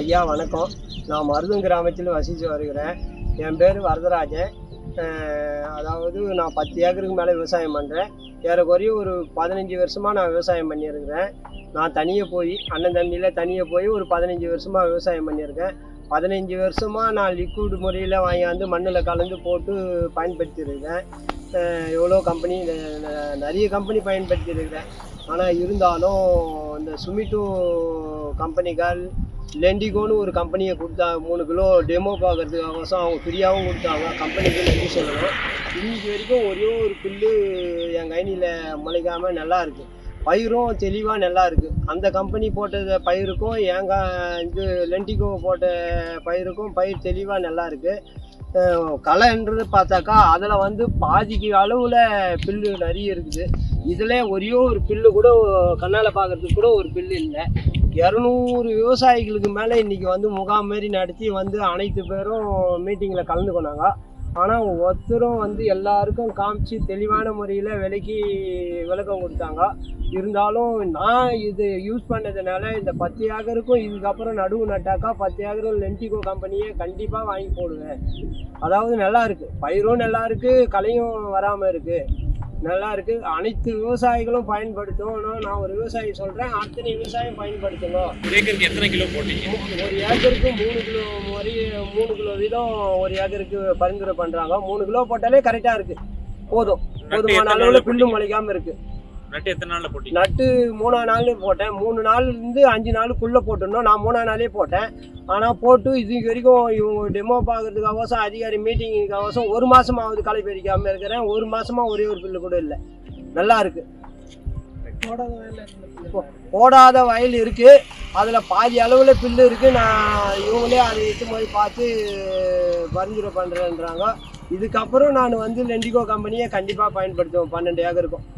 ஐயா வணக்கம். நான் மருதம் கிராமத்தில் வசித்து வருகிறேன். என் பேர் வரதராஜன். அதாவது நான் பத்து ஏக்கருக்கு மேலே விவசாயம் பண்ணுறேன் ஏறக்குறைய ஒரு பதினஞ்சு வருஷமாக நான் விவசாயம் பண்ணியிருக்கிறேன். நான் தனியாக போய் அண்ணன் தம்பியில் தனியாக போய் ஒரு பதினஞ்சு வருஷமாக விவசாயம் பண்ணியிருக்கேன். பதினஞ்சு வருஷமாக நான் லிக்விட் முறையில் வாங்கியாந்து மண்ணில் கலந்து போட்டு பயன்படுத்தியிருக்கேன். எவ்வளோ கம்பெனி நிறைய கம்பெனி பயன்படுத்தியிருக்கிறேன் ஆனால் இருந்தாலும் இந்த சுமிட்டோ கம்பெனிகள் லெண்டிகோன்னு ஒரு கம்பெனியை கொடுத்தாங்க மூணு கிலோ டெமோ பார்க்கறதுக்காகோசம் அவங்க ஃப்ரீயாகவும் கொடுத்தாங்க. கம்பெனிக்கு நன்றி சொல்லணும். இன்னைக்கு வரைக்கும் ஒரே ஒரு புல்லு என் கைனியில் முளைக்காமல் நல்லா இருக்குது பயிரும் தெளிவாக நல்லா இருக்குது அந்த கம்பெனி போட்டது பயிருக்கும் எங்க இது லெண்டிகோ போட்ட பயிருக்கும் பயிர் தெளிவாக நல்லா இருக்குது களைன்றது பார்த்தாக்கா அதில் வந்து பாதிக்கு அளவில் பில்லு நிறைய இருக்குது. இதில் ஒரே ஒரு பில்லு கூட கண்ணால் பார்க்கறதுக்கு கூட ஒரு பில்லு இல்லை. இரநூறு விவசாயிகளுக்கு மேலே இன்றைக்கி வந்து முகாம் மாரி நடத்தி வந்து அனைத்து பேரும் மீட்டிங்கில் கலந்துக்கினாங்க ஆனால் ஒருத்தரும் வந்து எல்லாருக்கும் காமிச்சு தெளிவான முறையில் விலைக்கு விளக்கம் கொடுத்தாங்க. இருந்தாலும் நான் இது யூஸ் பண்ணதுனால இந்த பத்து ஏக்கருக்கும் இதுக்கப்புறம் நடுவு நட்டாக்கா பத்து ஏக்கரும் லென்டிகோ கம்பெனியை கண்டிப்பாக வாங்கி போடுவேன். அதாவது நல்லா இருக்குது பயிரும் நல்லா இருக்குது களையும் வராமல் இருக்குது நல்லா இருக்கு அனைத்து விவசாயிகளும் பயன்படுத்தணும். நான் ஒரு விவசாயி சொல்கிறேன் அத்தனை விவசாயம் பயன்படுத்தணும். ஒரு ஏக்கருக்கு எத்தனை கிலோ போட்டீங்க? ஒரு ஏக்கருக்கு மூணு கிலோ வரை மூணு கிலோ வீதம் ஒரு ஏக்கருக்கு பரிந்துரை பண்ணுறாங்க மூணு கிலோ போட்டாலே கரெக்டாக இருக்கு. போதும். போதுமான அளவில் நாள்ல புல்லு போட்டீங்க? நட்டு எத்தனை நாள்ல போட்டீங்க? நட்டு மூணா நாள் போட்டேன். மூணு நாள் இருந்து அஞ்சு நாளுக்குள்ளே போட்டுருந்தோம். நான் மூணா நாளே போட்டேன். ஆனால் போட்டு இது வரைக்கும் இவங்க டெமோ பார்க்கறதுக்காகவசம் அதிகாரி மீட்டிங்குக்காகவசம் ஒரு மாதம் ஆகுது களை பறிக்காமல் இருக்கிறேன். ஒரு மாதமாக ஒரே ஒரு பில்லு கூட இல்லை. நல்லா இருக்கு. போ- போடாத வயல் இருக்கு. அதில் பாதி அளவில் பில்லு இருக்கு. நான் இவங்களே அதை எடுத்து போய் பார்த்து பரிந்துரை பண்ணுறேன்றாங்க இதுக்கப்புறம் நான் வந்து லெண்டிகோ கம்பெனியை கண்டிப்பாக பயன்படுத்துவேன். பன்னெண்டு ஏக்கருக்கும்.